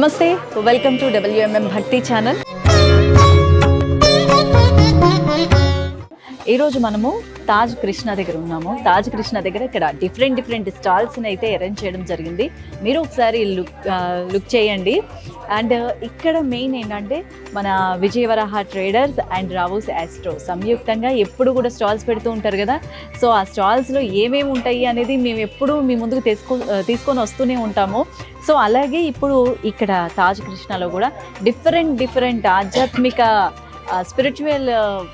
నమస్తే welcome to డబ్ల్యూఎంఎం భక్తి channel ఈరోజు మనము తాజ్ కృష్ణ దగ్గర ఉన్నాము. తాజ్ కృష్ణ దగ్గర ఇక్కడ డిఫరెంట్ డిఫరెంట్ స్టాల్స్ని అయితే అరేంజ్ చేయడం జరిగింది. మీరు ఒకసారి లుక్ లుక్ చేయండి. అండ్ uh, ఇక్కడ మెయిన్ ఏంటంటే మన Vijayavaraha traders and Rao's astro సంయుక్తంగా ఎప్పుడు కూడా స్టాల్స్ పెడుతూ ఉంటారు కదా. సో ఆ స్టాల్స్లో ఏమేమి ఉంటాయి అనేది మేము ఎప్పుడు మీ ముందుకు తీసుకో తీసుకొని వస్తూనే ఉంటాము. సో అలాగే ఇప్పుడు ఇక్కడ తాజ్ కృష్ణలో కూడా డిఫరెంట్ డిఫరెంట్ ఆధ్యాత్మిక స్పిరిచువల్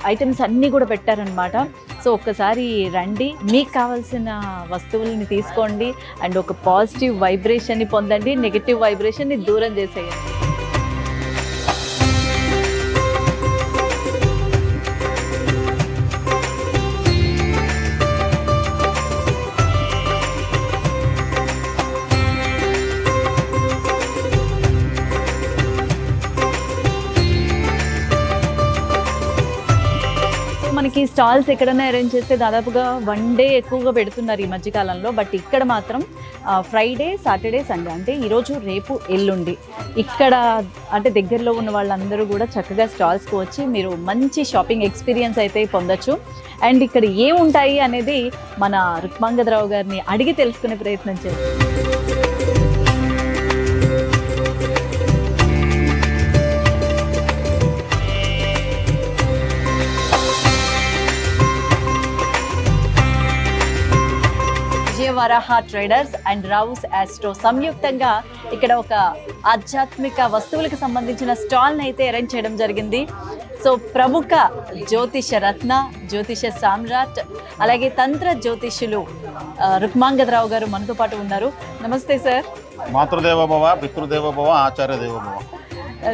ఐటమ్స్ అన్నీ కూడా పెట్టారనమాట సో ఒక్కసారి రండి. మీకు కావాల్సిన వస్తువుల్ని తీసుకోండి. అండ్ ఒక పాజిటివ్ వైబ్రేషన్ని పొందండి. నెగిటివ్ వైబ్రేషన్ని దూరం చేసేయండి. మనకి స్టాల్స్ ఎక్కడైనా అరేంజ్ చేస్తే దాదాపుగా వన్ డే ఎక్కువగా పెడుతున్నారు ఈ మధ్యకాలంలో. బట్ ఇక్కడ మాత్రం ఫ్రైడే సాటర్డే సండే అంటే ఈరోజు రేపు ఎల్లుండి. ఇక్కడ అంటే దగ్గరలో ఉన్న వాళ్ళందరూ కూడా చక్కగా స్టాల్స్కి వచ్చి మీరు మంచి షాపింగ్ ఎక్స్పీరియన్స్ అయితే పొందొచ్చు. అండ్ ఇక్కడ ఏముంటాయి అనేది మన రుక్మాంగదరావు గారిని అడిగి తెలుసుకునే ప్రయత్నం చేస్తాం Varaha traders and Rao's astro సంయుక్తంగా ఇక్కడ ఒక ఆధ్యాత్మిక వస్తువులకు సంబంధించిన స్టాల్ని అయితే అరేంజ్ చేయడం జరిగింది. సో ప్రముఖ జ్యోతిష రత్న జ్యోతిష సామ్రాట్ అలాగే తంత్ర జ్యోతిష్యులు రుక్మాంగదరావు గారు మనతో పాటు ఉన్నారు. నమస్తే సార్ మాతృదేవోభవ పితృదేవోభవ ఆచార్య దేవోభవ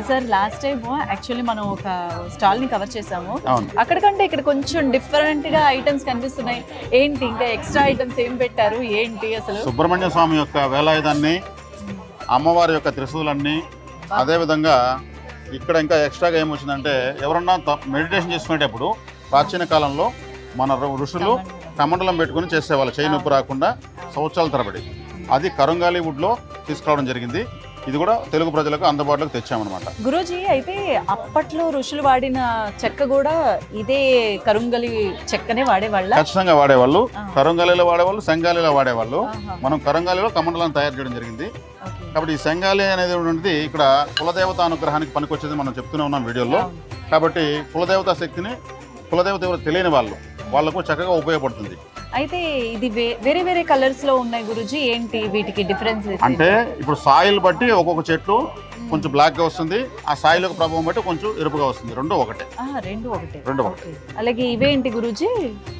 సార్ లాస్ట్ టైం యాక్చువల్లీ మనం ఒక స్టాల్ని కవర్ చేసాము అవును. అక్కడికంటే ఇక్కడ కొంచెం డిఫరెంట్గా ఐటమ్స్ కనిపిస్తున్నాయి. ఏంటి ఇంకా ఎక్స్ట్రా ఐటమ్స్ ఏం పెట్టారు? ఏంటి అసలు? సుబ్రహ్మణ్య స్వామి యొక్క వేలాయుధాన్ని అమ్మవారి యొక్క త్రిశూలన్నీ అదేవిధంగా ఇక్కడ ఇంకా ఎక్స్ట్రాగా ఏమొచ్చిందంటే ఎవరన్నా మెడిటేషన్ చేసుకునేటప్పుడు ప్రాచీన కాలంలో మన ఋషులు కమండలం. పెట్టుకుని చేసేవాళ్ళు. చేయి నొప్పి రాకుండా సంవత్సరాల తరబడి. అది కరంగాలి వుడ్లో తీసుకురావడం జరిగింది. ఇది కూడా తెలుగు ప్రజలకు అందుబాటులోకి తెచ్చామన్నమాట. గురూజీ అయితే అప్పట్లో ఋషులు వాడిన చెక్క కూడా ఇదే కరుంగలి చెక్కనే వాడేవాళ్ళ? ఖచ్చితంగా వాడేవాళ్ళు. కరంగాలిలో వాడేవాళ్ళు సంగాలిలో వాడేవాళ్ళు. మనం కరంగాలిలో కమండలం తయారు చేయడం జరిగింది. కాబట్టి ఈ సంగాలి అనేది ఉన్నది ఇక్కడ కులదేవత అనుగ్రహానికి పనికొచ్చేది మనం చెప్తూనే ఉన్నాం వీడియోలో. కాబట్టి కులదేవత శక్తిని కులదేవత ఎవరు తెలియని వాళ్ళు వాళ్ళకు చక్కగా ఉపయోగపడుతుంది. అయితే ఇది వేరే వేరే కలర్స్లో ఉన్నాయి గురూజీ. ఏంటి వీటికి డిఫరెన్స్ అంటే ఇప్పుడు సాయిల్ బట్టి ఒక్కొక్క చెట్లు కొంచెం బ్లాక్గా వస్తుంది. ఆ సాయిల్ యొక్క ప్రభావం బట్టి కొంచెం ఎరుపుగా వస్తుంది. రెండు ఒకటే. రెండు ఒకటే. రెండు ఒకటే. అలాగే ఇవేంటి గురూజీ?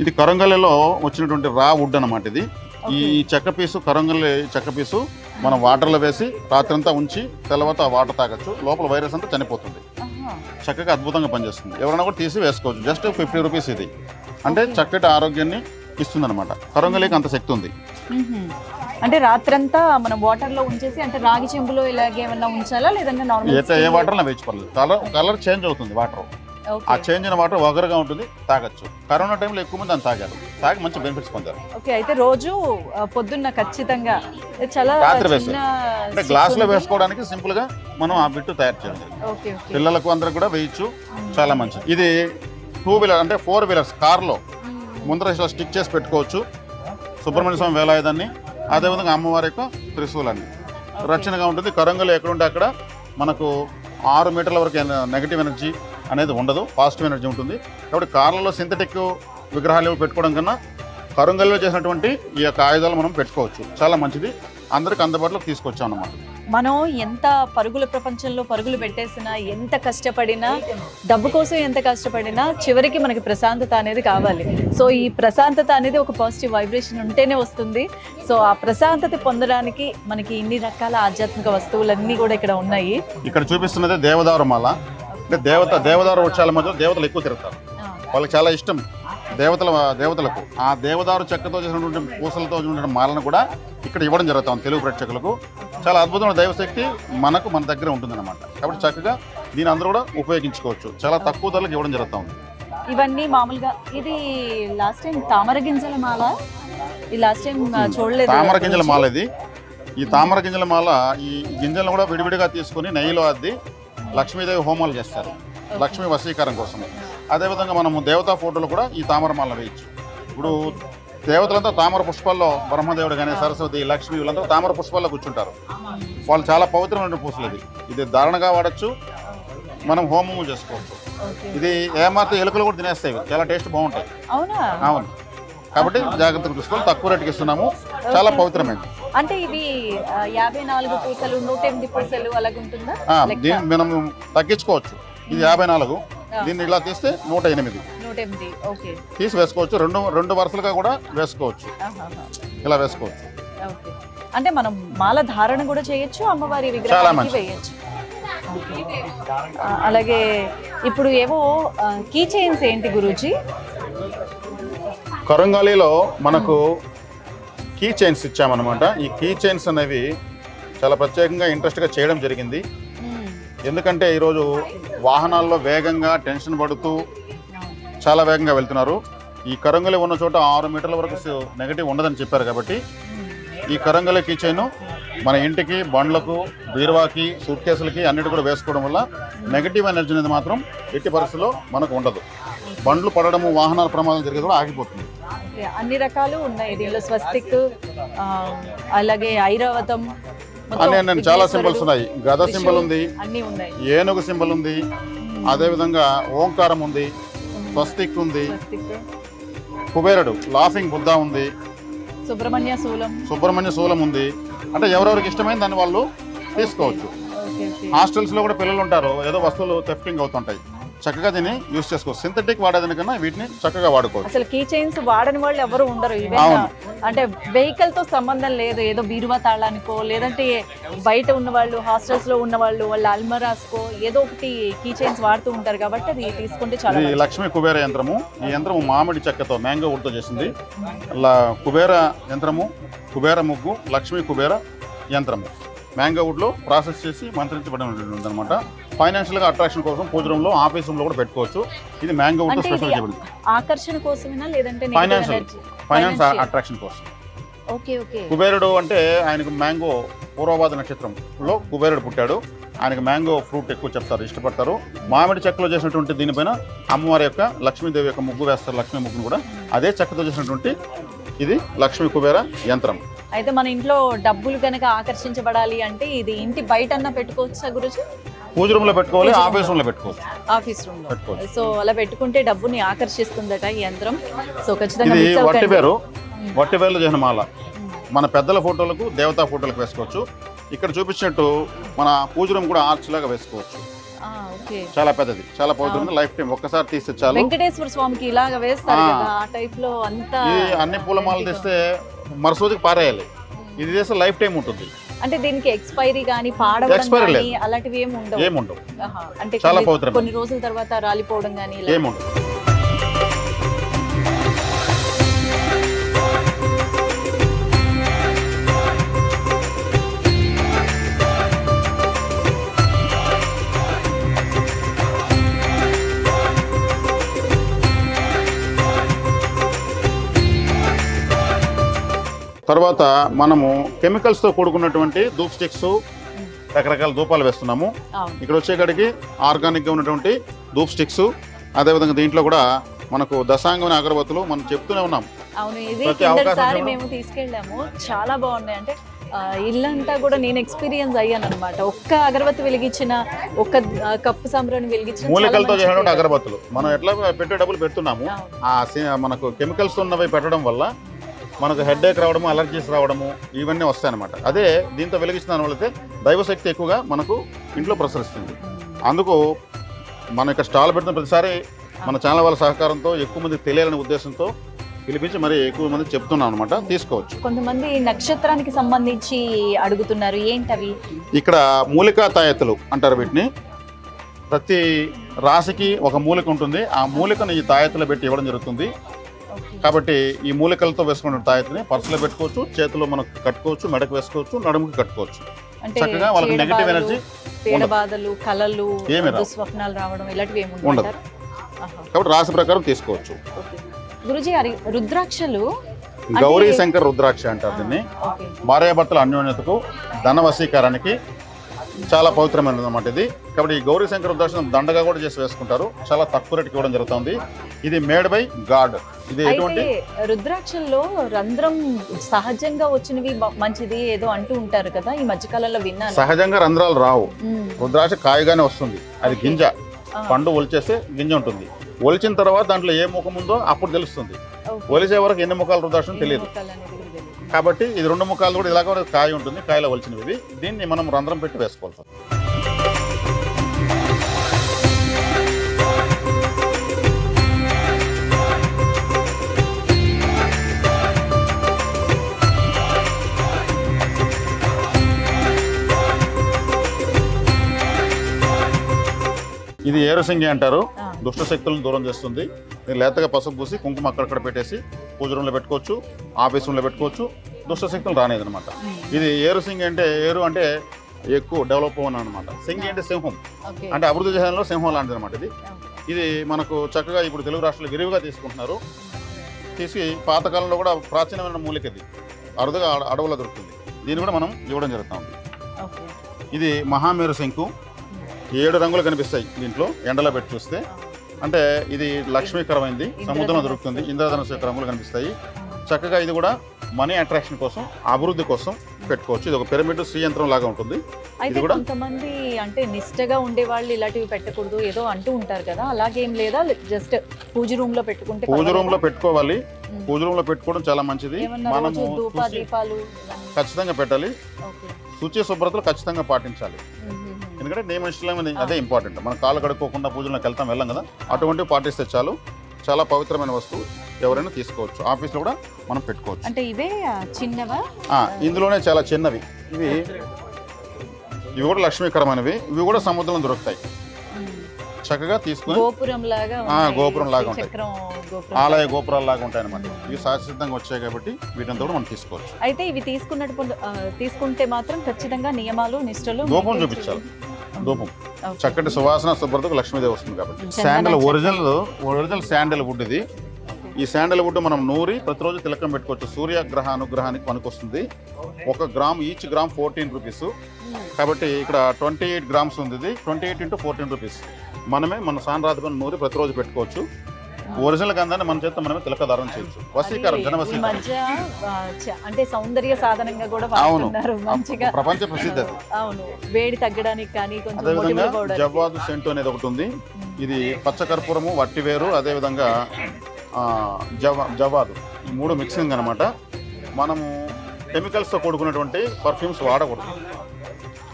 ఇది కరంగల్లిలో వచ్చినటువంటి రా వుడ్ అన్నమాట ఇది. ఈ. చెక్క పీసు కరంగల్లి చెక్క పీసు మనం వాటర్లో వేసి రాత్రంతా ఉంచి తెల్లవాత ఆ వాటర్ తాగొచ్చు. లోపల వైరస్ అంతా చనిపోతుంది. చక్కగా అద్భుతంగా పనిచేస్తుంది. ఎవరైనా కూడా తీసి వేసుకోవచ్చు. జస్ట్ ఫిఫ్టీ రూపీస్ ఇది. అంటే చక్కటి ఆరోగ్యాన్ని ఇస్తుంది అనమాట కరంగలికి అంత శక్తి ఉంది. అంటే రాత్రంతా మనం వాటర్లో ఉంచేసి అంటే రాగి చెంబులో ఇలాగే ఏమన్నా ఉంచాలా? లేదంటే ఏ ఏ నార్మల్ వాటర్లో వేసుకోలేదు కలర్ కలర్ చేంజ్ అవుతుంది వాటర్ ఆ చేంజ్ అయిన వాటర్ వగరుగా ఉంటుంది తాగొచ్చు. కరోనా టైంలో ఎక్కువ మంది దాన్ని తాగారు. తాగి మంచి బెనిఫిట్స్ పొందారు. ఓకే అయితే రోజు పొద్దున్న ఖచ్చితంగా చాలా అంటే గ్లాస్లో వేసుకోవడానికి సింపుల్గా మనం ఆ బిట్టు తయారు ఓకే పిల్లలకు అందరికి కూడా వేయచ్చు. చాలా మంచిది. ఇది టూ వీలర్ అంటే ఫోర్ వీలర్స్ కార్లో ముందర స్టిక్ చేసి పెట్టుకోవచ్చు. సుబ్రహ్మణ్య స్వామి వేలాయుధాన్ని అదేవిధంగా అమ్మవారి యొక్క త్రిశూలాన్ని. రక్షణగా ఉంటుంది. కరంగలు ఎక్కడుంటే అక్కడ మనకు ఆరు మీటర్ల వరకు నెగిటివ్ ఎనర్జీ అనేది ఉండదు. పాజిటివ్ ఎనర్జీ ఉంటుంది. కాబట్టి కార్లలో సింథటిక్ విగ్రహాలు పెట్టుకోవడం కన్నా కరంగల్లో చేసినటువంటి ఈ యొక్క ఆయుధాలు మనం పెట్టుకోవచ్చు. చాలా మంచిది. అందరికి అందుబాటులోకి తీసుకొచ్చాం అన్నమాట మనం ఎంత పరుగుల ప్రపంచంలో పరుగులు పెట్టేసినా ఎంత కష్టపడినా డబ్బు కోసం ఎంత కష్టపడినా చివరికి మనకి ప్రశాంతత అనేది కావాలి. సో ఈ ప్రశాంతత అనేది ఒక పాజిటివ్ వైబ్రేషన్ ఉంటేనే వస్తుంది. సో ఆ ప్రశాంతత పొందడానికి మనకి ఇన్ని రకాల ఆధ్యాత్మిక వస్తువులన్నీ కూడా ఇక్కడ ఉన్నాయి. ఇక్కడ చూపిస్తున్నది దేవదారు మాల. అంటే దేవత దేవదారు వృక్షాల మధ్య దేవతలు ఎక్కువ తిరుగుతారు. వాళ్ళకి చాలా ఇష్టం. దేవతల దేవతలకు ఆ దేవదారు చెక్కతో చేసినటువంటి పూసలతో చేసినటువంటి మాలను కూడా ఇక్కడ ఇవ్వడం జరుగుతాం తెలుగు ప్రేక్షకులకు. చాలా అద్భుతమైన దైవశక్తి మనకు మన దగ్గర ఉంటుందన్నమాట. కాబట్టి చక్కగా దీని అందరూ కూడా ఉపయోగించుకోవచ్చు. చాలా తక్కువ ధరలకు ఇవ్వడం జరుగుతూ ఉంది. ఇవన్నీ మామూలుగా ఇది లాస్ట్ టైం తామర గింజల మాల? ఈ లాస్ట్ టైం చూడలేదు. తామర గింజల మాల ఇది. ఈ తామర గింజల మాల ఈ గింజలను కూడా విడివిడిగా తీసుకొని నెయ్యిలో అద్ది లక్ష్మీదేవి హోమాలు చేస్తారు. లక్ష్మీ వశీకరణ కోసం అదేవిధంగా మనము దేవతా ఫోటోలు కూడా ఈ తామర మాల వేయచ్చు. ఇప్పుడు దేవతలంతా తామర పుష్పాల్లో బ్రహ్మదేవుడు కానీ సరస్వతి లక్ష్మి వీళ్ళంతా తామర పుష్పాల్లో కూర్చుంటారు. వాళ్ళు చాలా పవిత్రమైన పూసలు ఇది ఇది ధారణగా వాడచ్చు. మనం హోమము చేసుకోవచ్చు. ఇది ఏమాత్రం ఎలుకలు కూడా తినేస్తాయి. చాలా టేస్ట్ బాగుంటాయి. అవునా? కాబట్టి జాగ్రత్తగా చూసుకొని తక్కువ రేటుకి ఇస్తున్నాము. చాలా పవిత్రమైనది అంటే ఇది యాభై నాలుగు పూసలు నూట ఎనిమిది పూసలు ఆ, లెక్క? దీన్ని మనం తగ్గించుకోవచ్చు. ఇది యాభై నాలుగు. దీన్ని ఇలా తీస్తే నూట ఎనిమిది. నూట ఎనిమిది. ఓకే. తీసి వేసుకోవచ్చు. రెండు రెండు వరుసలుగా కూడా వేసుకోవచ్చు. ఇలా వేసుకోవచ్చు. ఓకే. అంటే మనం మాల ధారణ కూడా చేయొచ్చు అమ్మవారి విగ్రహానికి. వేయచ్చు. అలాగే ఇప్పుడు ఏవో కీ చైన్స్ ఏంటి గురూజీ? కరంగాలిలో మనకు కీ చైన్స్ ఇచ్చామన్నమాట. ఈ కీ చైన్స్ అనేవి చాలా ప్రత్యేకంగా ఇంట్రెస్ట్గా చేయడం జరిగింది. ఎందుకంటే ఈరోజు వాహనాల్లో వేగంగా టెన్షన్ పడుతూ చాలా వేగంగా వెళ్తున్నారు. ఈ కరంగలి ఉన్న చోట ఆరు మీటర్ల వరకు నెగటివ్ ఉండదని చెప్పారు కాబట్టి ఈ కరంగలి కీ చైన్ మన ఇంటికి బండ్లకు బీరువాకి సూట్ కేసులకి అన్నిటి కూడా వేసుకోవడం వల్ల నెగటివ్ ఎనర్జీ అనేది మాత్రం ఎట్టి పరిస్థితుల్లో మనకు ఉండదు. బండ్లు పడడము వాహనాల ప్రమాదం జరిగేది కూడా ఆగిపోతుంది. అన్ని రకాలు ఉన్నాయి. దీనిలో స్వస్తిక్ అలాగే ఐరావతం అన్ని అన్ని చాలా సింబల్స్ ఉన్నాయి. గద సింబల్ ఉంది అన్ని ఉన్నాయి. ఏనుగు సింబల్ ఉంది అదేవిధంగా ఓంకారం ఉంది స్వస్తిక్ ఉంది. కుబేరుడు లాఫింగ్ బుద్ధ ఉంది. సుబ్రహ్మణ్య శూలం సుబ్రహ్మణ్య శూలం ఉంది. అంటే ఎవరెవరికి ఇష్టమైన దాన్ని వాళ్ళు తీసుకోవచ్చు. Okay okay. హాస్టల్స్లో కూడా పిల్లలు ఉంటారు. ఏదో వస్తువులు థెఫ్టింగ్ అవుతుంటాయి. చక్కగా దీన్ని యూస్ చేసుకోవచ్చు. సింథటిక్ వాడేదానికన్నా వీటిని చక్కగా వాడుకోవచ్చు. అసలు కీ చైన్స్ వాడని వాళ్ళు ఎవరు ఉండరు. అంటే వెహికల్తో సంబంధం లేదు. ఏదో బీరువా తాళానికో లేదంటే బయట ఉన్న వాళ్ళు హాస్టల్స్లో ఉన్న వాళ్ళు వాళ్ళ అల్మరాస్కో ఏదో ఒకటి కీ చైన్స్ వాడుతూ ఉంటారు కాబట్టి అది తీసుకుంటే చాలా ఇది. లక్ష్మీ కుబేర యంత్రము. ఈ యంత్రము మామిడి చెక్కతో మ్యాంగో వుడ్తో చేసింది. ల- కుబేర యంత్రము కుబేర ముగ్గు లక్ష్మీ కుబేర యంత్రము. మ్యాంగో వుడ్లో ప్రాసెస్ చేసి మంత్రించబడి ఉంటుంది అనమాట ఫైనాన్షియల్గా అట్రాక్షన్ కోసం పూజ రూమ్లో ఆఫీస్ రూమ్లో కూడా పెట్టుకోవచ్చు. ఇది మ్యాంగో అంటే స్పెషల్ చేయబడింది ఆకర్షణ కోసమేనా లేదంటే Financial. ఫైనాన్స్. అట్రాక్షన్ కోసం. ఓకే ఓకే కుబేరుడు అంటే ఆయనకు మ్యాంగో పూర్వవాద నక్షత్రంలో కుబేరుడు పుట్టాడు. ఆయనకు మ్యాంగో ఫ్రూట్ ఎక్కువ చెప్తారు ఇష్టపడతారు. మామిడి చెక్కలో చేసినటువంటి దీనిపైన అమ్మవారి యొక్క లక్ష్మీదేవి యొక్క ముగ్గు వేస్తారు లక్ష్మీ ముగ్గును కూడా. అదే చెక్కతో చేసినటువంటి ఇది లక్ష్మీ కుబేర యంత్రం. అయితే మన ఇంట్లో డబ్బులు కనుక ఆకర్షించబడాలి అంటే ఇది ఇంటి బయట పెట్టుకోవచ్చా గురుజీ? పూజ రూమ్లో పెట్టుకోవాలి ఆఫీస్ రూమ్లో పెట్టుకోవచ్చు ఆఫీస్ రూమ్లో. పెట్టుకోవచ్చు. సో అలా పెట్టుకుంటే డబ్బుని ఆకర్షిస్తుందట ఈ యంత్రం సో ఖచ్చితంగా ఇది మిస్ అవ్వకండి. వట్టివేరు వట్టివేరులో చేసిన మాల మన పెద్దల ఫోటోలకు దేవతా ఫోటోలకు వేసుకోవచ్చు. ఇక్కడ చూపించినట్టు మన పూజ రూమ్ కూడా ఆర్చ్ లాగా వేసుకోవచ్చు. చాలా పెద్దది. చాలా పవిత్రంగా లైఫ్ టైం ఒక్కసారి తీస్తే చాలు. వెంకటేశ్వర స్వామికి ఇలాగ వేస్తారు ఆ. టైప్లో అంతా అన్ని పూలమాలలు తెస్తే మరుసూదికి పారేయాలి. ఇది చేస్తే లైఫ్ టైం ఉంటుంది. అంటే దీనికి ఎక్స్పైరీ కానీ పాడవడం కానీ అలాంటివి ఏమి ఉండవు. అంటే చాలా కొన్ని- రోజుల తర్వాత రాలిపోవడం కానీ ఇలా ఏముండవు తర్వాత మనము కెమికల్స్తో కూడుకున్నటువంటి ధూప్ స్టిక్స్ రకరకాల ధూపాలు వేస్తున్నాము. ఇక్కడ వచ్చేకాడికి ఆర్గానిక్గా ఉన్నటువంటి ధూప్ స్టిక్స్ అదేవిధంగా దీంట్లో కూడా మనకు దశాంగమైన అగరబత్తులు మనం చెప్తూనే ఉన్నాం. అవును ఇది కిందసారి మేము తీసుకెళ్ళాము. చాలా బాగున్నాయి. అంటే ఇల్లంతా కూడా నేను ఎక్స్పీరియన్స్ అయ్యాను అనమాట ఒక్క అగరబత్తి వెలిగించిన ఒక్క కప్పు సంబరాన్ని వెలిగించిన మూలికలతో చేసినటువంటి. అగరబత్తులు. మనం ఎట్లా పెట్టే డబ్బులు పెడుతున్నాము. ఆ మనకు కెమికల్స్ ఉన్నవి పెట్టడం వల్ల మనకు హెడ్ రావడము అలర్జీస్ రావడము ఇవన్నీ వస్తాయన్నమాట. అదే దీంతో వెలిగించిన దానివల్ల అయితే దైవశక్తి ఎక్కువగా మనకు ఇంట్లో ప్రసరిస్తుంది. అందుకు మన యొక్క స్టాల్ పెడుతున్న ప్రతిసారి మన ఛానల్ వాళ్ళ సహకారంతో ఎక్కువ మంది తెలియాలనే ఉద్దేశంతో పిలిపించి మరి ఎక్కువ మంది చెప్తున్నాం అనమాట తీసుకోవచ్చు. కొంతమంది నక్షత్రానికి సంబంధించి అడుగుతున్నారు. ఏంటవి? ఇక్కడ మూలికా తాయెత్తులు అంటారు వీటిని. ప్రతి రాశికి ఒక మూలిక ఉంటుంది. ఆ మూలికను ఈ తాయెత్తులో పెట్టి ఇవ్వడం జరుగుతుంది. కాబట్టి ఈ మూలికలతో వేసుకున్న తాయెత్తుని పర్సులో పెట్టుకోవచ్చు చేతిలో మనకు కట్టుకోవచ్చు మెడకు వేసుకోవచ్చు నడుముకి కట్టుకోవచ్చు. చక్కగా వాళ్ళకి నెగిటివ్ ఎనర్జీ. బాధలు. దుస్వప్నాలు రావడం ఇలాంటివి ఏమి ఉండదు. కాబట్టి రాశి ప్రకారం తీసుకోవచ్చు. గురుజీ రుద్రాక్షలు గౌరీ శంకర్ రుద్రాక్ష అంటారు దీన్ని. భార్యాభర్తల అన్యోన్యతకు ధన వశీకరణకి చాలా పవిత్రమైనది అన్నమాట ఇది. కాబట్టి ఈ గౌరీ శంకర్ రుద్రాక్ష దండగా కూడా చేసి వేసుకుంటారు. చాలా తక్కువ రేటుకి ఇవ్వడం జరుగుతుంది. ఇది మేడ్ బై గాడ్. ఇది ఎటువంటి? రుద్రాక్షల్లో రంధ్రం సహజంగా వచ్చినవి మంచిది ఏదో అంటూ ఉంటారు కదా ఈ మధ్యకాలంలో విన్నాను. సహజంగా రంధ్రాలు రావు. రుద్రాక్ష కాయగానే వస్తుంది. అది గింజ. పండు ఒలిచేస్తే గింజ ఉంటుంది. ఒలిచిన తర్వాత దాంట్లో ఏ ముఖం ఉందో అప్పుడు తెలుస్తుంది. ఒలిచే వరకు ఎన్ని ముఖాలు రుద్రాక్షం తెలియదు. కాబట్టి ఇది రెండు ముఖాలు కూడా ఇలాగ కాయ ఉంటుంది కాయలో ఒలిచినవి ఇవి. దీన్ని మనం రంధ్రం పెట్టి వేసుకోవాలి ఇది ఏరుసింగి అంటారు. దుష్ట శక్తులను దూరం చేస్తుంది లేతగా పసుపు పూసి కుంకుమ అక్కడక్కడ పెట్టేసి పూజ రూమ్లో పెట్టుకోవచ్చు ఆఫీస్ రూమ్లో పెట్టుకోవచ్చు. దుష్ట శక్తులు రానేది అనమాట మ్మ్. ఇది ఏరు సింగి అంటే ఏరు అంటే ఎక్కువ డెవలప్ అవ్వను అనమాట సింగి అంటే సింహం. అంటే అభివృద్ధి చేయడంలో సింహం లాంటిది అనమాట ఇది. ఇది మనకు చక్కగా ఇప్పుడు తెలుగు రాష్ట్రాలు విరివిగా తీసుకుంటున్నారు. తీసి పాతకాలంలో కూడా ప్రాచీనమైన మూలిక ఇది. అరుదుగా అడ- అడవుల్లో దొరుకుతుంది. దీన్ని కూడా మనం ఇవ్వడం జరుగుతుంది ఓకే. ఇది మహామేరు శంకు. ఏడు రంగులు కనిపిస్తాయి దీంట్లో. ఎండలో పెట్టి చూస్తే. అంటే ఇది లక్ష్మీకరమైంది సముద్రంలో దొరుకుతుంది ఇంద్రధనుసు యొక్క రంగులు కనిపిస్తాయి చక్కగా ఇది కూడా మనీ అట్రాక్షన్ కోసం అభివృద్ధి కోసం పెట్టుకోవచ్చు ఇది ఒక పిరమిడ్ శ్రీయంత్రం లాగా ఉంటుంది అయితే కొంతమంది అంటే నిష్టగా ఉండే వాళ్ళు ఇలాంటివి పెట్టకూడదు ఏదో అంటూ ఉంటారు కదా అలాగేం లేదా జస్ట్ పూజ రూమ్లో పెట్టుకుంటే పూజ? రూమ్లో పెట్టుకోవాలి. పూజ రూమ్లో పెట్టుకోవడం చాలా మంచిది మనము? ఖచ్చితంగా పెట్టాలి. శుచి శుభ్రతలు ఖచ్చితంగా పాటించాలి. ఎందుకంటే నియమనిష్టం అనేది అదే ఇంపార్టెంట్ మనం కాళ్ళు కడుక్కోకుండా పూజలోకి వెళ్తాం వెళ్ళాం కదా అటువంటివి పాటిస్తే చాలు. చాలా పవిత్రమైన వస్తువు ఎవరైనా తీసుకోవచ్చు. ఆఫీస్లో కూడా మనం పెట్టుకోవచ్చు. అంటే ఇవే చిన్నవా? ఇందులోనే చాలా చిన్నవి. ఇవి ఇవి కూడా లక్ష్మీకరమైనవి. ఇవి కూడా సముద్రంలో దొరుకుతాయి. చక్కగా తీసుకుని గోపురం లాగా. గోపురం లాగా ఉంటాయి. గోపురం. ఆలయ గోపురాలు లాగా ఉంటాయి అనమాట ఇవి సహసిద్ధంగా వచ్చాయి కాబట్టి వీటిని కూడా మనం తీసుకోవచ్చు. అయితే ఇవి తీసుకున్నట్టు తీసుకుంటే మాత్రం ఖచ్చితంగా నియమాలు నిష్టలు maintain చూపించాలి. ధూపం. చక్కటి సువాసన శుభ్రతకు లక్ష్మీదేవి వస్తుంది కాబట్టి. Sandal. Original original sandalwood ఇది. ఈ శాండల్ వుడ్ మనం నూరి ప్రతిరోజు తిలకం పెట్టుకోవచ్చు. సూర్యగ్రహ అనుగ్రహానికి పనికొస్తుంది. ఒక gram each gram fourteen rupees. కాబట్టి ఇక్కడ ట్వంటీ ఎయిట్ గ్రామ్స్ ఉంది ఇది. Twenty eight into fourteen rupees. మనమే మన సాన్రాధిపని నూరి ప్రతిరోజు పెట్టుకోవచ్చు. ఒరిజినల్ గంధాన్ని మన చేత మనమే తిలక ధారణ చేయొచ్చు వసీకరణ అది జన అంటే సౌందర్య సాధనంగా కూడా అవును. వాడుతున్నారు మంచిగా. ప్రపంచ ప్రసిద్ధి అది. అవును. వేడి తగ్గడానికి కానీ కొంచెం అదేవిధంగా. జవ్వాదు సెంటు అనేది ఒకటి ఉంది. ఇది పచ్చకర్పూరము వట్టివేరు అదేవిధంగా ఆ, జవ జవాదు ఈ మూడు మిక్సింగ్ అనమాట మనము కెమికల్స్తో కూడుకున్నటువంటి పర్ఫ్యూమ్స్ వాడకూడదు.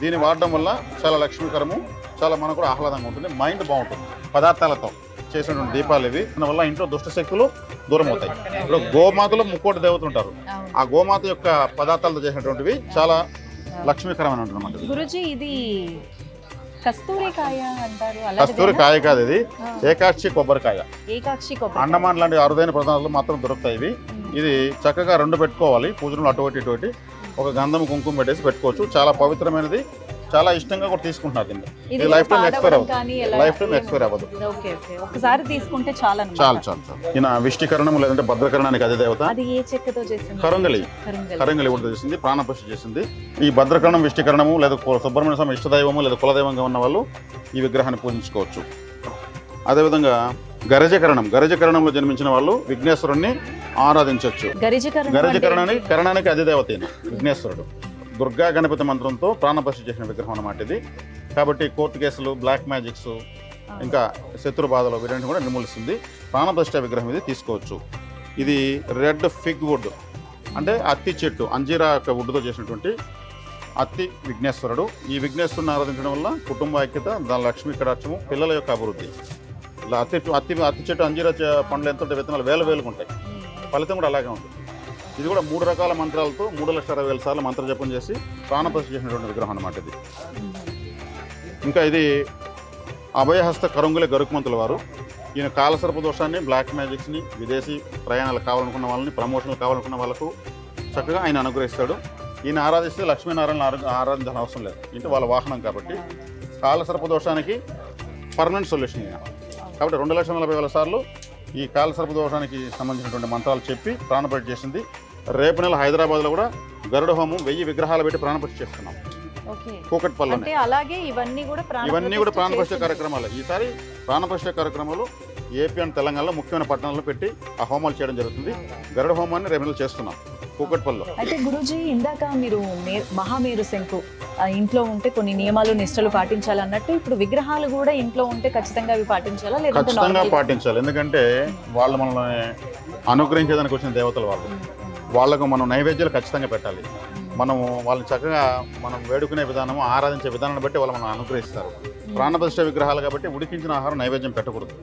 దీన్ని వాడడం వల్ల చాలా లక్ష్మీకరము చాలా మనకు కూడా ఆహ్లాదంగా ఉంటుంది. మైండ్ బాగుంటుంది. పదార్థాలతో. చేసినటువంటి దీపాలు ఇవి. దానివల్ల ఇంట్లో దుష్ట శక్తులు దూరం అవుతాయి ఇప్పుడు గోమాతలో ముక్కోటి దేవతలు ఉంటారు. ఆ గోమాత యొక్క పదార్థాలతో చేసినటువంటివి చాలా లక్ష్మీకరమైన గురుజీ ఇది కస్తూరి కాయ కాదు ఇది. ఏకాక్షి కొబ్బరికాయ. అండమాన్ లాంటి అరుదైన ప్రదేశాల్లో మాత్రం దొరుకుతాయి ఇవి. ఇది చక్కగా రెండు పెట్టుకోవాలి. పూజలు అటు ఒకటి ఇటు ఒకటి ఒక గంధం కుంకుమ పెట్టేసి పెట్టుకోవచ్చు. చాలా పవిత్రమైనది. చాలా ఇష్టంగా కూడా తీసుకుంటున్నారు దీన్ని. ఇది లైఫ్ టైం ఎక్స్పైర్ అవ్వదు. లైఫ్ టైం ఎక్స్పైర్ అవ్వదు. Okay okay. ఒకసారి తీసుకుంటే చాలా చాలు చాలు. చాలు ఈయన విష్టికరణం లేదంటే భద్రకరణానికి అదే దేవత. అది ఏ చెక్కతో చేసింది? కరంగలి. కరంగలి. కూడా చేసింది ప్రాణపశి చేసింది. ఈ భద్రకరణం విష్టికరణము లేదా సుబ్రహ్మణ్య స్వామి ఇష్టదైవము లేదా కులదైవంగా ఉన్న వాళ్ళు ఈ విగ్రహాన్ని పూజించుకోవచ్చు. అదేవిధంగా గరజకరణం. గరజకరణంలో జన్మించిన వాళ్ళు విఘ్నేశ్వరుణ్ణి ఆరాధించవచ్చు గరిజకరణం గరజకరణానికి కరణానికి అధిదేవత విఘ్నేశ్వరుడు. దుర్గా గణపతి మంత్రంతో ప్రాణపశి చేసిన విగ్రహం అన్నమాట ఇది. కాబట్టి కోర్టు కేసులు బ్లాక్ మ్యాజిక్స్ ఇంకా శత్రు బాధలు వీటన్నిటి కూడా నిర్మూలిస్తుంది. ప్రాణప్రతిష్ఠ విగ్రహం ఇది తీసుకోవచ్చు. ఇది రెడ్ ఫిగ్ వుడ్. అంటే అత్తి చెట్టు అంజీరా యొక్క వుడ్తో చేసినటువంటి అత్తి విఘ్నేశ్వరుడు. ఈ విఘ్నేశ్వరుని ఆరాధించడం వల్ల కుటుంబ ఐక్యత దాని లక్ష్మీ కటాక్షము పిల్లల యొక్క అభివృద్ధి. ఇలా అత్తి అత్తి అత్తి చెట్టు అంజీరా పండ్లు ఎంత విత్తనాలు? వేల వేలకు ఉంటాయి. ఫలితం కూడా అలాగే ఉంటుంది. ఇది కూడా మూడు రకాల మంత్రాలతో మూడు లక్షల అరవై వేల సార్లు మంత్ర జపం చేసి ప్రాణప్రతి చేసినటువంటి విగ్రహం అన్నమాట ఇది. ఇంకా ఇది అభయహస్త కరుంగులే గరుకుమంతుల వారు. ఈయన కాలసర్ప దోషాన్ని బ్లాక్ మ్యాజిక్స్ని విదేశీ ప్రయాణాలు కావాలనుకున్న వాళ్ళని ప్రమోషన్లు కావాలనుకున్న వాళ్ళకు చక్కగా ఆయన అనుగ్రహిస్తాడు. ఈయన ఆరాధిస్తే లక్ష్మీనారాయణ ఆరా- ఆరాధించాల్సిన అవసరం లేదు. ఇంటి వాళ్ళ వాహనం కాబట్టి. కాలసర్ప దోషానికి పర్మనెంట్ సొల్యూషన్ ఈయన. కాబట్టి రెండు లక్షల నలభై వేల సార్లు ఈ కాలసర్ప దోషానికి సంబంధించినటువంటి మంత్రాలు చెప్పి ప్రాణపతి చేసింది. రేపు నెల హైదరాబాద్లో కూడా గరుడ హోమం వెయ్యి విగ్రహాలు పెట్టి ప్రాణపతి చేస్తున్నాం. అంటే అలాగే ఇవన్నీ కూడా ఇవన్నీ కూడా ప్రతిష్ఠ ప్రాణప్రతిష్ఠ. కార్యక్రమాలు. ఈసారి ప్రాణప్రతిష్ఠ కార్యక్రమాలు ఏపీ అండ్ తెలంగాణలో ముఖ్యమైన పట్టణాల్లో పెట్టి ఆ హోమాలు చేయడం జరుగుతుంది. గరుడ హోమాన్ని రేపు చేస్తున్నాం. కూకట్పల్లిలో అయితే గురూజీ ఇందాక మీరు మహామేరు శంకు ఆ, ఇంట్లో ఉంటే కొన్ని నియమాలు నిష్టలు పాటించాలన్నట్టు ఇప్పుడు విగ్రహాలు కూడా ఇంట్లో ఉంటే ఖచ్చితంగా అవి పాటించాలా? లేదంటే ఖచ్చితంగా పాటించాలి. ఎందుకంటే వాళ్ళు మనల్ని అనుగ్రహించేదానికి వచ్చిన దేవతలు వాళ్ళు. వాళ్ళకు మనం నైవేద్యాలు ఖచ్చితంగా పెట్టాలి. మనము వాళ్ళని చక్కగా మనం వేడుకునే విధానము ఆరాధించే విధానాన్ని బట్టి వాళ్ళు మనం అనుగ్రహిస్తారు. ఉమ్. ప్రాణప్రతిష్ఠ విగ్రహాలు కాబట్టి ఉడికించిన ఆహారం నైవేద్యం పెట్టకూడదు.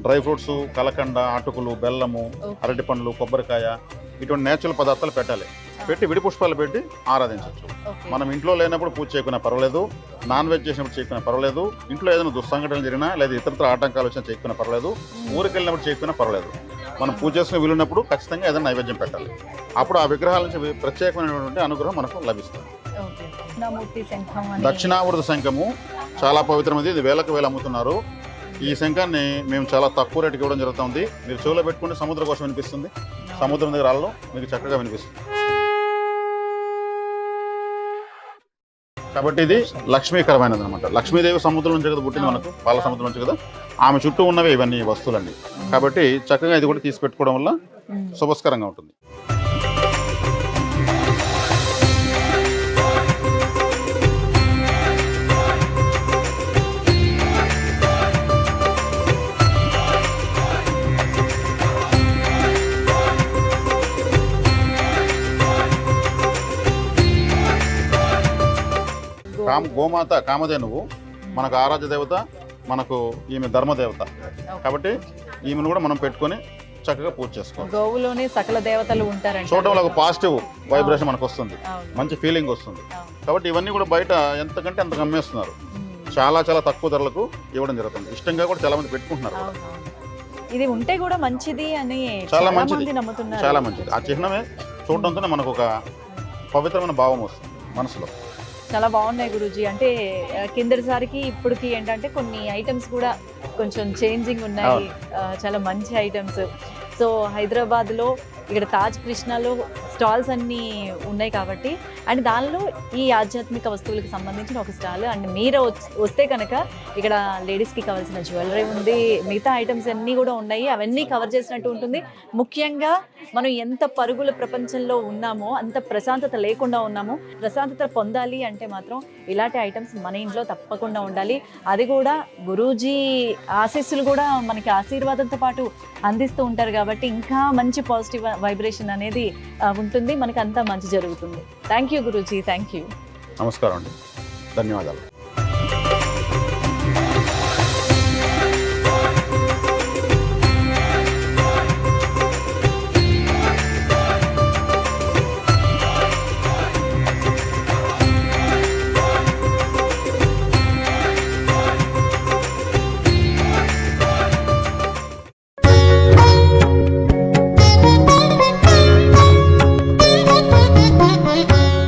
డ్రై ఫ్రూట్స్ కలకండ అటుకులు బెల్లము. అరటి పండ్లు కొబ్బరికాయ ఇటువంటి నేచురల్ పదార్థాలు పెట్టాలి. పెట్టి విడి పుష్పాలు పెట్టి ఆరాధించవచ్చు. మనం ఇంట్లో లేనప్పుడు పూజ చేయకున్నా పర్వాలేదు నాన్ వెజ్ చేసినప్పుడు చేయకున్నా పర్వాలేదు ఇంట్లో ఏదైనా దుస్సంఘటనలు జరిగినా లేదా ఇతరత్ర ఆటంకాలు వచ్చినా చేయకున్నా పర్వాలేదు ఊరికి వెళ్ళినప్పుడు చేయకున్నా పర్వాలేదు. మనం పూజ చేసుకుని వీలున్నప్పుడు ఖచ్చితంగా ఏదైనా నైవేద్యం పెట్టాలి. అప్పుడు ఆ విగ్రహాల నుంచి ప్రత్యేకమైనటువంటి అనుగ్రహం మనకు లభిస్తుంది. దక్షిణావృత శంఖము చాలా పవిత్రమైనది. ఇది వేలకు వేలు అమ్ముతున్నారు. ఈ శంఖాన్ని మేము చాలా తక్కువ రేటుకి ఇవ్వడం జరుగుతుంది. మీరు చెవులో పెట్టుకుంటే సముద్ర కోసం వినిపిస్తుంది. సముద్రం దగ్గర రాళ్ళలో మీకు చక్కగా వినిపిస్తుంది. కాబట్టి ఇది లక్ష్మీకరమైనది అనమాట లక్ష్మీదేవి సముద్రం నుంచి కదా పుట్టింది మనకు. వాళ్ళ సముద్రం నుంచి కదా. ఆమె చుట్టూ ఉన్నవి ఇవన్నీ వస్తువులన్నీ కాబట్టి చక్కగా ఇది కూడా తీసి పెట్టుకోవడం వల్ల. శుభస్కరంగా ఉంటుంది కామ గోమాత కామధేనువు మనకు ఆరాధ్య దేవత మనకు ఈమె ధర్మదేవత. కాబట్టి ఈమెను కూడా మనం పెట్టుకొని చక్కగా పూజ చేసుకోవాలి. గోవులోనే సకల దేవతలు ఉంటారంట చూడడం వల్ల ఒక పాజిటివ్ వైబ్రేషన్ మనకు వస్తుంది. మంచి ఫీలింగ్ వస్తుంది. కాబట్టి ఇవన్నీ కూడా బయట ఎంతకంటే అంత అమ్మేస్తున్నారు ఉమ్. చాలా చాలా తక్కువ ధరలకు ఇవ్వడం జరుగుతుంది. ఇష్టంగా కూడా చాలా మంది పెట్టుకుంటున్నారు. ఇది ఉంటే కూడా మంచిది అని చాలా మంచిది. నమ్ముతున్నారు. చాలా మంచిది. ఆ చిహ్నమే చూడడంతోనే మనకు ఒక పవిత్రమైన భావం వస్తుంది మనసులో. చాలా బాగున్నాయి గురూజీ. అంటే కిందటిసారికి ఇప్పటికి ఏంటంటే కొన్ని ఐటమ్స్ కూడా కొంచెం చేంజింగ్ ఉన్నాయి. చాలా మంచి ఐటమ్స్ సో హైదరాబాద్లో ఇక్కడ తాజ్ కృష్ణలో స్టాల్స్ అన్నీ ఉన్నాయి కాబట్టి అండ్ దానిలో ఈ ఆధ్యాత్మిక వస్తువులకు సంబంధించిన ఒక స్టాల్ అండ్ మీరు వస్తే కనుక ఇక్కడ లేడీస్కి కావాల్సిన జ్యువెలరీ ఉంది మిగతా ఐటమ్స్ అన్నీ కూడా ఉన్నాయి అవన్నీ కవర్ చేసినట్టు ఉంటుంది. ముఖ్యంగా మనం ఎంత పరుగుల ప్రపంచంలో ఉన్నామో అంత ప్రశాంతత లేకుండా ఉన్నామో ప్రశాంతత పొందాలి అంటే మాత్రం ఇలాంటి ఐటమ్స్ మన ఇంట్లో తప్పకుండా ఉండాలి. అది కూడా గురూజీ ఆశీస్సులు కూడా మనకి ఆశీర్వాదంతో పాటు అందిస్తూ ఉంటారు కాబట్టి ఇంకా మంచి పాజిటివ్ వైబ్రేషన్ అనేది ఉంటుంది. మనకి అంతా మంచి జరుగుతుంది. Thank you Guruji thank you నమస్కారం అండి. ధన్యవాదాలు.